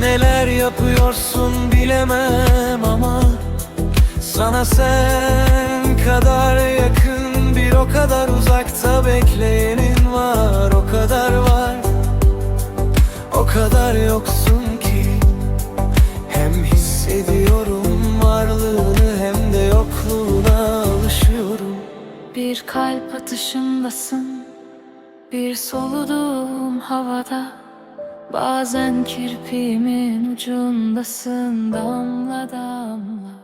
Neler yapıyorsun bilemem ama Sana sen kadar yakın bir o kadar uzakta bekleyenin var O kadar var. O kadar yoksun ki Hem hissediyorum varlığını hem de yokluğuna alışıyorum. Bir kalp atışımdasın bir soluduğum havada Bazen kirpiğimin ucundasın Damla damla